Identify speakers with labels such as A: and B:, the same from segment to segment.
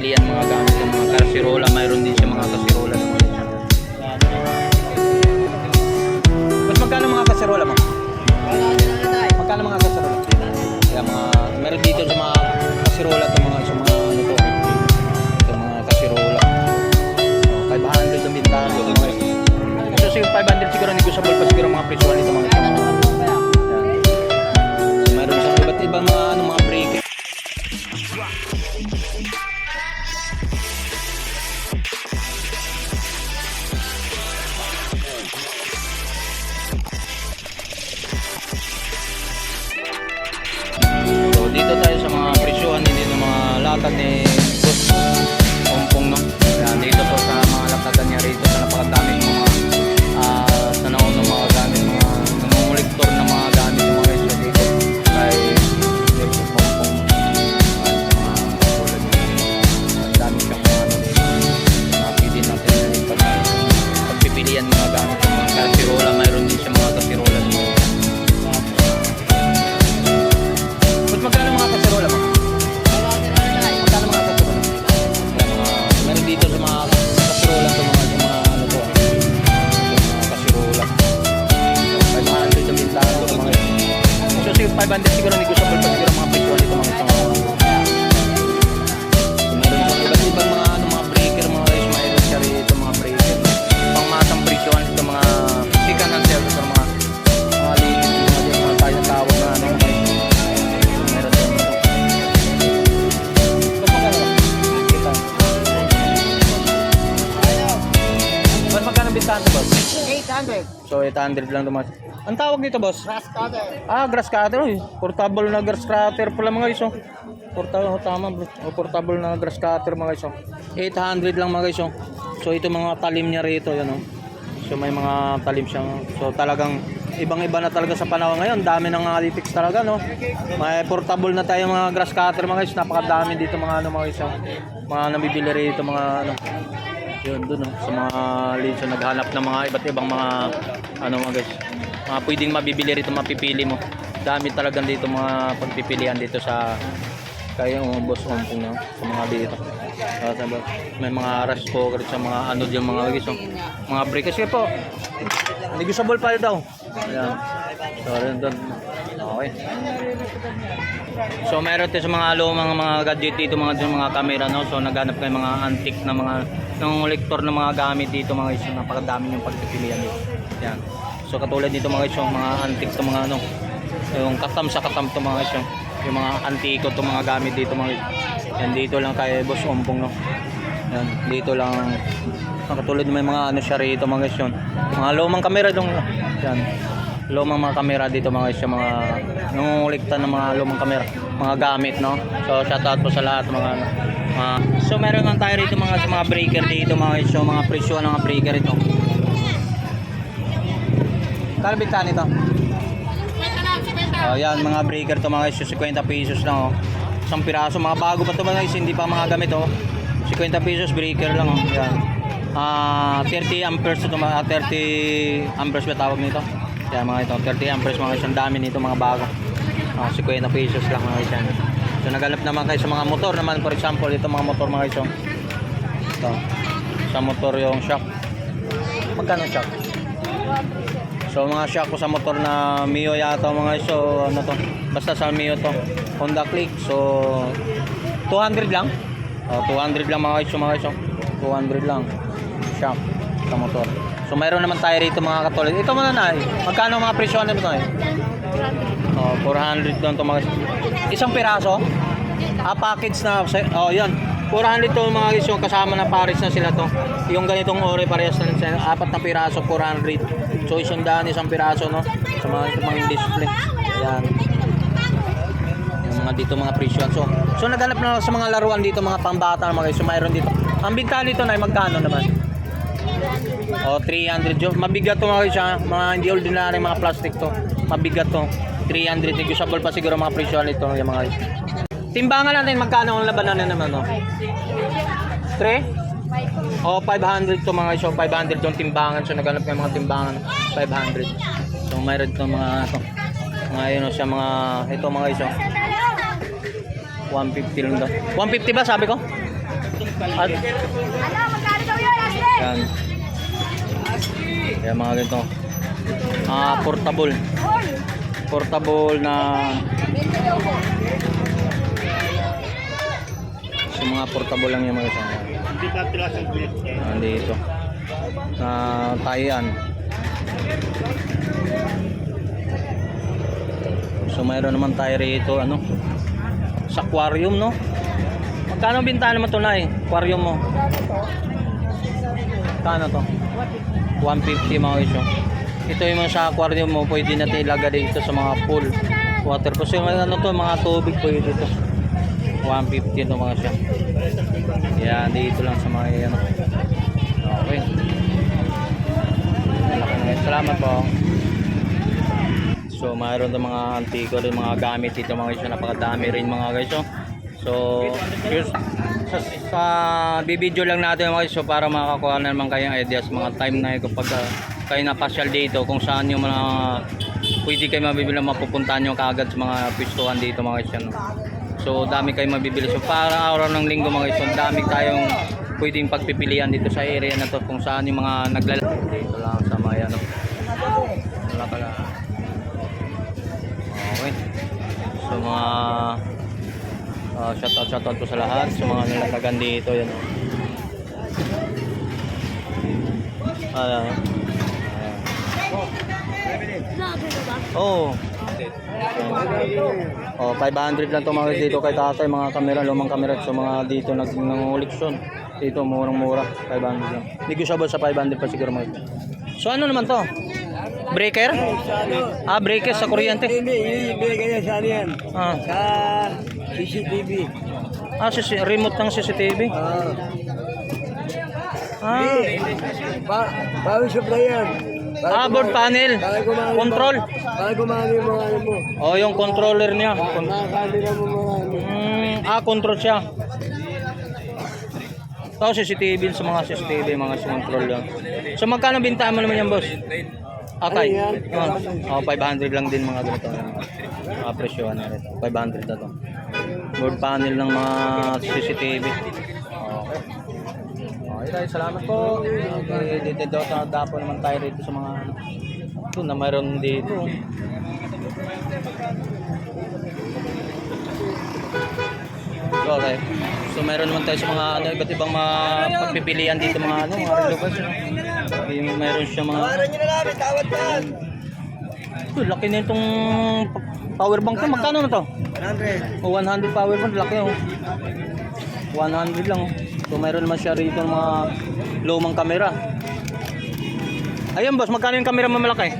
A: pagpipilian mga gamit yung mga kasirola mayroon din siya mga kasirola mga yan. Mas magkano mga kasirola mo? Magkano mga kasirola? Kaya mga meron dito sa mga kasirola to mga sa mga ano to. Ito mga kasirola. Oh, 500 ang bintahan to mga So siguro 500 siguro negotiable pa siguro mga presyo nito So,
B: 800
A: lang tumas. Ang tawag nito, boss?
B: Grass cutter.
A: Ah, grass cutter. Uy, portable na grass cutter pala mga iso. Portable, oh, tama bro. Oh, portable na grass cutter mga iso. 800 lang mga iso. So, ito mga talim niya rito. Yan, oh. So, may mga talim siyang. So, talagang ibang-iba na talaga sa panahon ngayon. Dami ng analytics talaga, no? May portable na tayo mga grass cutter mga iso. Napakadami dito mga ano mga iso. Mga nabibili rito mga ano. Yun, dun, no? Sa mga leads. So, naghanap ng mga iba't ibang mga ano mga guys. Mga pwedeng mabibili rito, mapipili mo. Dami talagang dito mga pagpipilian dito sa kayo oh, boss ompong no? sa mga dito. Uh, sabi, may mga rush cooker sa mga ano diyan mga guys. oh. Mga brake kasi po. Negotiable pa daw. Ayan. So, rin doon. Okay. So meron tayo sa mga lumang mga gadget dito mga dyan, mga camera no. So naghanap kayo mga antique na mga nangongolektor ng mga gamit dito mga guys. Napakadami yung pagpipilian dito. Yan. So katulad dito mga guys, mga antique to mga ano, yung katam sa katam to mga guys, yung, mga antiko to mga gamit dito mga guys. Yan dito lang kay Boss Ompong no. Yan, dito lang katulad may mga ano siya rito mga guys. Mga lumang kamera dong yan. Lumang mga kamera dito mga guys, yung mga nangungulikta ng mga lumang kamera, mga gamit no. So shout out po sa lahat mga ano. so meron lang tayo rito mga mga breaker dito mga guys, mga presyo ng mga breaker ito. Kano bintahan ito? Oh, yan mga breaker to mga guys, yung 50 pesos lang oh. Isang piraso, mga bago pa to mga guys, hindi pa mga gamit oh. 50 pesos breaker lang oh. Yan. Ah, 30 amperes to mga 30 amperes ba tawag nito? Yan mga ito, 30 amperes mga guys, ang dami nito mga bago. Ah, 50 pesos lang mga guys yan. So naghanap naman kayo sa mga motor naman for example, ito mga motor mga guys oh. Ito. Sa motor yung shock. Magkano shock? So mga shock ko sa motor na Mio yata mga. So ano to? Basta sa Mio to. Honda Click. So 200 lang. Oh, 200 lang mga guys. So, mga oh. 200 lang. Shock sa motor. So mayroon naman tayo rito mga katulad. Ito muna na. Magkano mga presyo nito eh? Oh, 400 lang to mga. Isang piraso? Ah, package na. Oh, yan. 400 to mga guys. Yung kasama na pares na sila to. Yung ganitong ore parehas na sila. Apat na piraso, 400. So isang daan, isang piraso, no? Sa mga, sa mga display. Yan. Yung mga dito mga presyo. So, so naghanap na sa mga laruan dito, mga pambata mga guys. So mayroon dito. Ang bigta nito na magkano naman? O, 300 yun. Mabigat to mga guys, ha? Mga hindi ordinary mga plastic to. Mabigat to. 300. Negotiable pa siguro mga presyo nito. Yung mga guys. Timbangan natin, magkano ang labanan na naman, no? 3? O, 500 to mga guys. So, 500 yung timbangan. So, naghanap ng mga timbangan. 500. So, mayroon to mga, to. Mga yun, siya mga, ito mga oh. 150 lang daw. 150 ba sabi ko? At,
B: Ano,
A: yan. Yan mga ganito. Ah, portable. Portable na. So mga portable lang yung mga isa. Nandito. Na tayan. So mayroon naman tayo rito ano sa aquarium no. Magkano bintahan naman to na eh? Aquarium mo. Magkano to? 150 mga iso. Ito yung mga sa aquarium mo, pwede natin ilagay dito sa mga pool. Water po. So yung ano to, mga tubig pwede dito. 150 ito mga siya. Yan, dito lang sa mga yan. Okay. Salamat po. So, mayroon ng mga antiko rin mga gamit dito mga guys. Napakadami rin mga guys. oh. So, yun, sa, sa bibidyo lang natin mga guys. So, para makakuha na naman kayong ideas mga time na kapag ah, kayo napasyal dito kung saan yung mga pwede kayo mabibili mapupuntahan nyo kaagad sa mga pistuhan dito mga guys. So dami kayong mabibili. So para araw ng linggo mga guys, so dami tayong pwedeng pagpipilian dito sa area na to kung saan yung mga naglalaro dito lang sa mga ano. Wala ka lang. Okay. So mga uh, shoutout shoutout po sa lahat sa mga nalatagan dito yan. Ayan. Ayan. Oo. Oh, 500 lang guys dito kay tatay mga kamera, lumang kamera so mga dito nag nanguliksyon. Dito murang-mura, 500 lang. Negotiable sa 500 pa siguro mga. So ano naman to? Breaker? Ah, breaker sa kuryente.
C: Hindi, ibigay niya sa ano yan?
A: Ah,
C: Sa CCTV.
A: ah si remote ng CCTV.
C: Ah.
A: Ah,
C: Pa, power supply yan.
A: Ah board panel. Control.
C: Para gumana yung mga ano mo.
A: Oh, yung controller niya. Con-
C: mo mga ano.
A: Mm, ah, control siya. Ito, CCTV sa mga CCTV, mga control lang. So, magkano bintahan mo naman yan, boss? Okay. Oh, oh, 500 lang din mga ganito. Mga presyo na rin. 500 na to. Board panel ng mga CCTV. Okay. Tayo. Salamat po. Okay, dito daw sa dapo naman tayo rito sa mga ito na mayroon dito. Okay. So meron naman tayo sa mga ano, iba't ibang mga pagpipilian dito mga ano, mga relevance. Yung meron siya mga
C: Para nyo na namin, tawad yan.
A: Ito, laki na itong power bank. Magkano na to?
C: 100.
A: O 100 power bank, laki oh. 100 lang. oh. So meron naman siya rito mga lumang kamera. Ayun boss, magkano yung kamera mo malaki?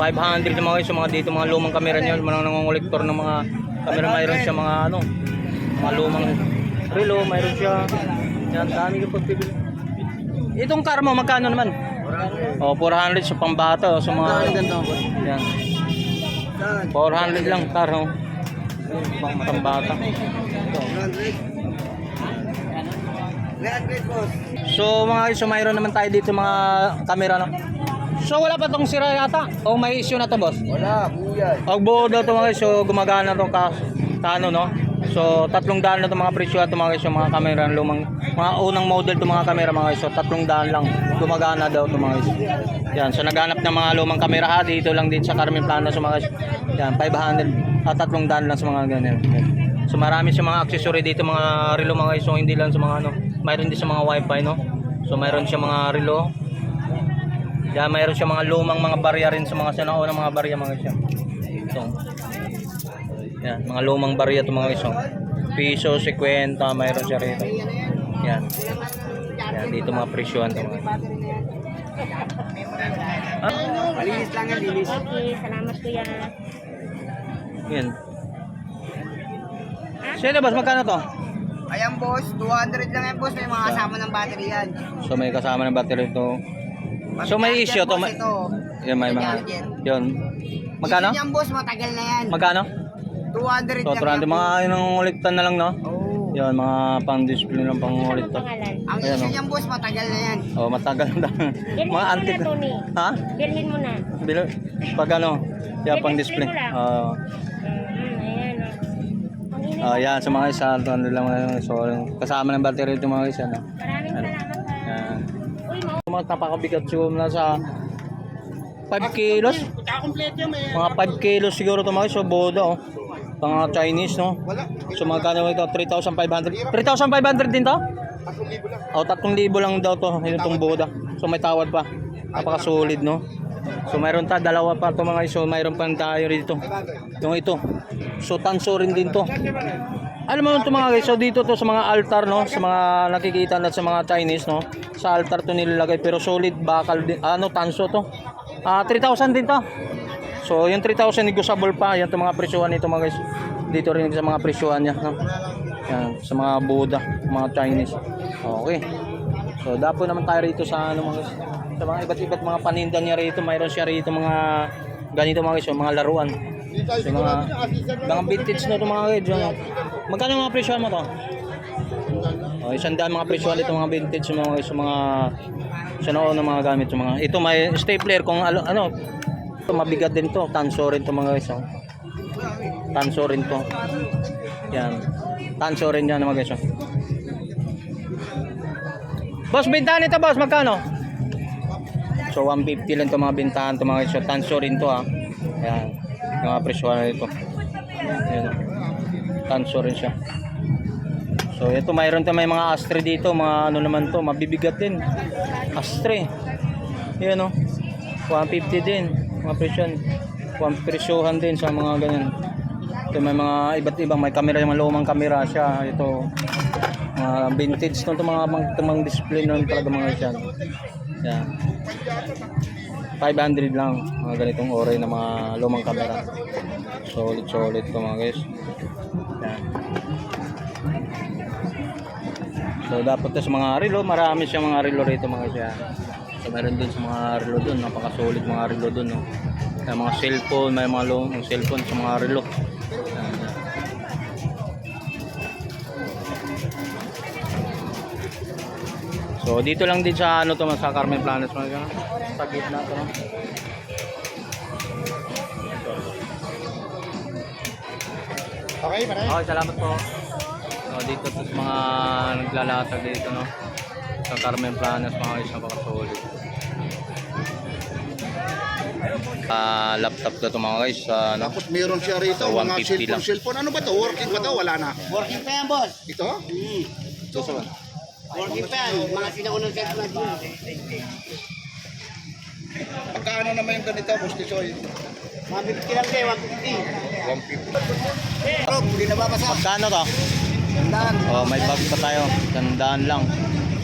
A: 500 yung mga guys, yung mga dito mga lumang kamera niyo, mga nangongolektor ng mga kamera mayroon siya mga ano, mga lumang relo, mayroon siya. Yan, dami yung pagpipili. Itong car mo, magkano naman? Oh, 400 sa pambata, sa mga yan. 400 lang car, oh. Pambata. Ito.
C: 300 boss.
A: So mga guys, so mayroon naman tayo dito mga camera no. So wala pa tong sira yata o may issue na to boss?
C: Wala, buyan.
A: Og buo daw to mga guys, so gumagana to ka, ka ano no. So tatlong daan na to mga presyo at mga guys, yung mga camera lumang mga unang model to mga camera mga guys. So tatlong daan lang gumagana daw to mga guys. Yan, so naghanap ng mga lumang camera ha dito lang din sa Carmen Plano so mga guys. Yan, 500 at tatlong daan lang sa mga ganyan. So marami sa mga accessory dito mga relo mga guys, so hindi lang sa mga ano, mayroon din sa mga wifi no. So mayroon siya mga relo. Yan, mayroon siya mga lumang mga barya rin sa mga sinaunang mga barya mga siya. Ito. Yan, mga lumang barya ito mga iso. Piso, 50, mayroon siya rito. Yan. Yan, dito mga presyohan ito mga.
C: Malinis lang yan, linis.
B: Okay, salamat kuya.
A: yan. Sino boss, magkano to?
C: Ayan boss, 200 lang yan boss. May mga kasama ng battery yan.
A: So may kasama ng battery ito. So may issue to. May,
C: Ito.
A: yan, may mga. Yun. Magkano?
C: Yan boss, matagal na yan.
A: Magkano?
C: 200
A: So,
C: lang
A: 200 mga inang ulitan na lang, no?
C: Oo.
A: Yan, mga pang-display ng to.
B: Pangalan.
C: Ang
A: Ayan,
C: issue
A: oh.
C: niyan boss, matagal na yan.
A: Oh, matagal na.
B: Bilhin mo
A: mga
B: na. Tony.
A: Ha?
B: Bilhin mo na.
A: Bilo, pag ano, yeah, pang display.
B: Display mo lang.
A: Oo.
B: Mm,
A: Oh, yan, sa mga isa, ano lang, ano, so, kasama ng battery ito mga isa, no?
B: Maraming salamat ha.
A: Yan.
B: Uy, mo.
A: Mga napakabigat siguro na sa 5 kilos. Mga 5 kilos siguro ito mga isa, boda, oh. Mga Chinese, no? So, magkano ito? 3,500. 3,500 din to? O, 3,000 lang daw to, itong boda. So, may tawad pa. Napaka-solid, no? So, mayroon ta, dalawa pa to mga iso. Mayroon pa tayo rito. Yung ito. So, tanso rin din to. Alam mo ito mga guys, so dito to sa mga altar, no? Sa mga nakikita na sa mga Chinese, no? Sa altar to nilalagay. Pero solid, bakal din. Ano, tanso to. Ah, 3,000 din to. So, yung 3,000 negotiable pa. Yan to mga presyuhan nito mga guys. Dito rin sa mga presyuhan niya, no? Yan, sa mga Buddha, mga Chinese. Okay. So, dapo naman tayo rito sa ano mga sa mga iba't iba't mga paninda niya rito. Mayroon siya rito mga ganito mga guys, yung mga laruan. So, mga mga vintage na ito mga guys. Ano. Magkano mga presyo mo to? Oh, isang daan mga presyo dito mga vintage mga guys, yung mga sa noon ng mga gamit yung mga ito may stapler kung ano, ano ito mabigat din to tanso rin to mga guys oh. tanso rin to yan tanso rin yan mga guys oh. Boss bintahan ito boss magkano so 150 lang to mga bintahan to mga oh. tanso rin to ah yan yung mga presyo na ito yan oh. tanso rin siya So ito mayroon to may mga astre dito, mga ano naman to, mabibigat din. Astre. Yan oh. 150 din, mga presyon. 1 presyohan din sa mga ganyan. Ito may mga iba't ibang may camera, yung mga lumang camera siya. Ito mga vintage to, to mga mga, display nun talaga mga yan. Yan. 500 lang mga ganitong ore na mga lumang camera. Solid solid to mga guys. Yan. So dapat sa mga relo, marami siyang mga relo rito mga siya. So meron dun sa mga relo dun, napaka-solid mga relo dun. No? May mga cellphone, may mga lumang cellphone sa mga relo. So dito lang din sa ano to sa Carmen Planet mga ganun. Sa gitna to.
C: Okay, pare.
A: Okay, salamat po. So, dito to sa mga naglalatag dito, no? Sa Carmen Planas, mga isang pakasulit. Ah, laptop na to mga guys, sa ano?
D: Tapos meron siya rito,
A: So,
D: mga
A: 150
D: cellphone,
A: lang.
D: cellphone. Ano ba to? Working ba to? Wala na.
C: Working pa yan, boss.
D: Ito?
A: Ito sa
C: Working pa yan. Mga sinaunang set na dun.
D: Pagkaano naman yung ganito, Boss Tisoy?
C: 150 lang kayo, 150.
D: 150.
C: Bro, hindi na babasa.
A: Magkano to?
C: Tandaan.
A: Oh, may bag pa tayo. Tandaan lang.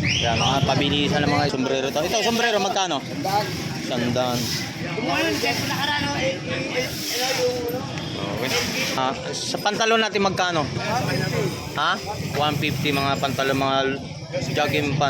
A: Yan, mga pabilisan ng mga sombrero to. Ito, sombrero, magkano?
C: Tandaan.
A: Sandaan.
C: Kung ngayon, set na nakaraan, no? Eh, eh, eh, ano yung, ano?
A: Okay. Ah, sa pantalon natin magkano? Ha? 150 mga pantalon, mga jogging pants.